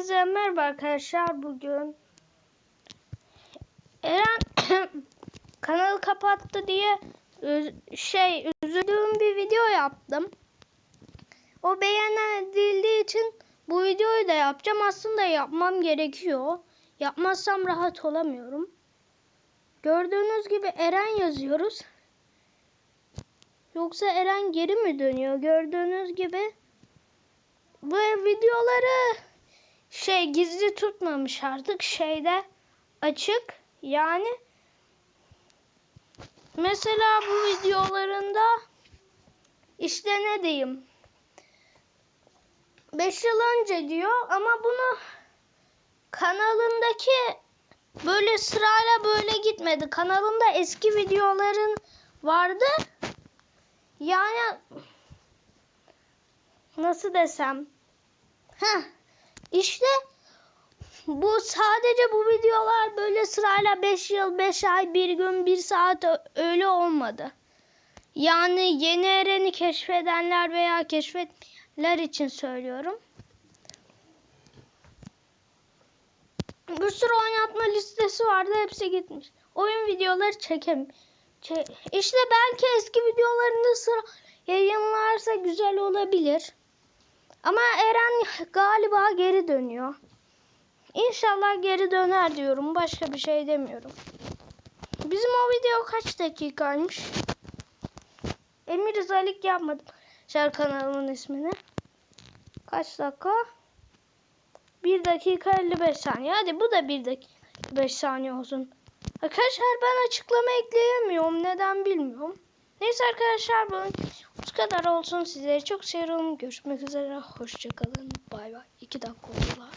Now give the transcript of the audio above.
Hepinize merhaba arkadaşlar bugün. Eren kanalı kapattı diye şey üzüldüğüm bir video yaptım. O beğenildiği için bu videoyu da yapacağım. Aslında yapmam gerekiyor. Yapmazsam rahat olamıyorum. Gördüğünüz gibi Eren yazıyoruz. Yoksa Eren geri mi dönüyor? Gördüğünüz gibi bu videoları şey gizli tutmamış artık şeyde açık. Yani mesela bu videolarında işte ne diyeyim 5 yıl önce diyor ama bunu kanalındaki böyle sırayla böyle gitmedi. Kanalımda eski videoların vardı. Yani nasıl desem Heh, işte bu sadece bu videolar böyle sırayla 5 yıl, 5 ay, 1 gün, 1 saat öyle olmadı. Yani yeni Eren'i keşfedenler veya keşfetler için söylüyorum. Bir sürü oynatma listesi vardı hepsi gitmiş. Oyun videoları çekem. çe- işte belki eski videolarında sıra yayınlarsa güzel olabilir. Ama Eren galiba geri dönüyor. İnşallah geri döner diyorum. Başka bir şey demiyorum. Bizim o video kaç dakikaymış? Emir Zalik yapmadım. Şarkı kanalımın ismini. Kaç dakika? 1 dakika 55 saniye. Hadi bu da 1 dakika 55 saniye olsun. Arkadaşlar ben açıklama ekleyemiyorum. Neden bilmiyorum. Neyse arkadaşlar bu bu kadar olsun. Sizleri çok seviyorum. Görüşmek üzere. Hoşçakalın. Bay bay. 2 dakika oldu.